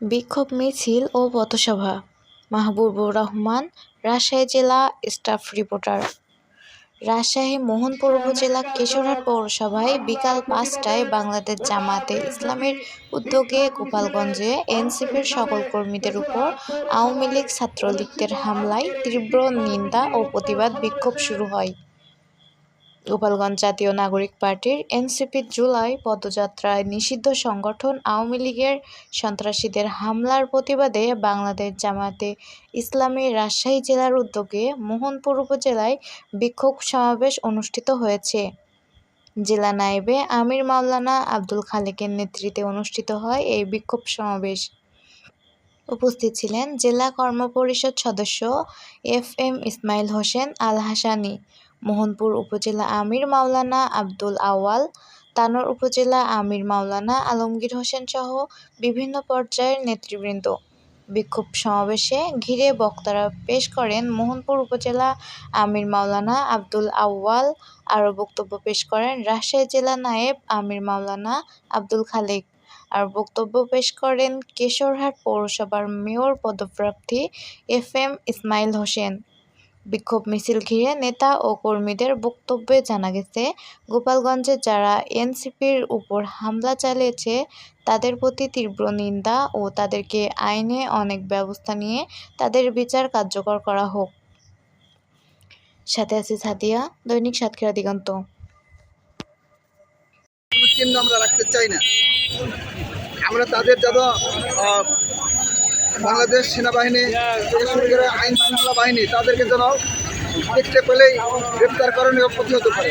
বিক্ষোভ মিছিল ও পথসভা। মাহবুবুর রহমান, রাজশাহী জেলা স্টাফ রিপোর্টার। রাজশাহী মোহনপুর উপজেলা কেশরহাট পৌরসভায় বিকাল পাঁচটায় বাংলাদেশ জামায়াতে ইসলামের উদ্যোগে গোপালগঞ্জে এনসিপির সকল কর্মীদের উপর আওয়ামী লীগ ছাত্রলীগদের হামলায় তীব্র নিন্দা ও প্রতিবাদ বিক্ষোভ শুরু হয়। গোপালগঞ্জ জাতীয় নাগরিক পার্টির এনসিপি জুলাই পদযাত্রায় নিষিদ্ধ সংগঠন আওয়ামী লীগের সন্ত্রাসীদের হামলার প্রতিবাদে বাংলাদেশ জামায়াতে ইসলামী রাজশাহী জেলার উদ্যোগে মোহনপুর উপজেলায় বিক্ষোভ সমাবেশ অনুষ্ঠিত হয়েছে। জেলা নায়েবে আমির মাওলানা আব্দুল খালেকের নেতৃত্বে অনুষ্ঠিত হয় এই বিক্ষোভ সমাবেশ। উপস্থিত ছিলেন জেলা কর্মপরিষদ সদস্য এফ এম ইসমাইল হোসেন আল হাসানি মোহনপুর উপজেলা আমির মাওলানা আব্দুল আওয়াল, তানোর উপজেলা আমির মাওলানা আলমগীর হোসেন সহ বিভিন্ন পর্যায়ের নেতৃবৃন্দ। বিক্ষোভ সমাবেশে ঘিরে বক্তারা পেশ করেন মোহনপুর উপজেলা আমির মাওলানা আব্দুল আউয়াল আরও বক্তব্য পেশ করেন রাজশাহী জেলা নায়েব আমির মাওলানা আব্দুল খালেক। আর বক্তব্য পেশ করেন কেশরহাট পৌরসভার মেয়র পদপ্রার্থী এফ এম ইসমাইল হোসেন। বিক্ষোভ মিছিল ঘিরে নেতা ও কর্মীদের বক্তব্যে জানা গেছে, গোপালগঞ্জে যারা এনসিপির উপর হামলা চালিয়েছে, তাদের প্রতি তীব্র নিন্দা ও তাদেরকে আইনে অনেক ব্যবস্থা নিয়ে তাদের বিচার কার্যকর করা হোক। সাথে আছে সাদিয়া, দৈনিক সাতক্ষীরা দিগন্ত। আমরা আমরা তাদের যত বাংলাদেশ সেনাবাহিনী থেকে আইন শৃঙ্খলা বাহিনী তাদেরকে যেন দেখতে পেলেই গ্রেপ্তার এবং প্রতিহত করে।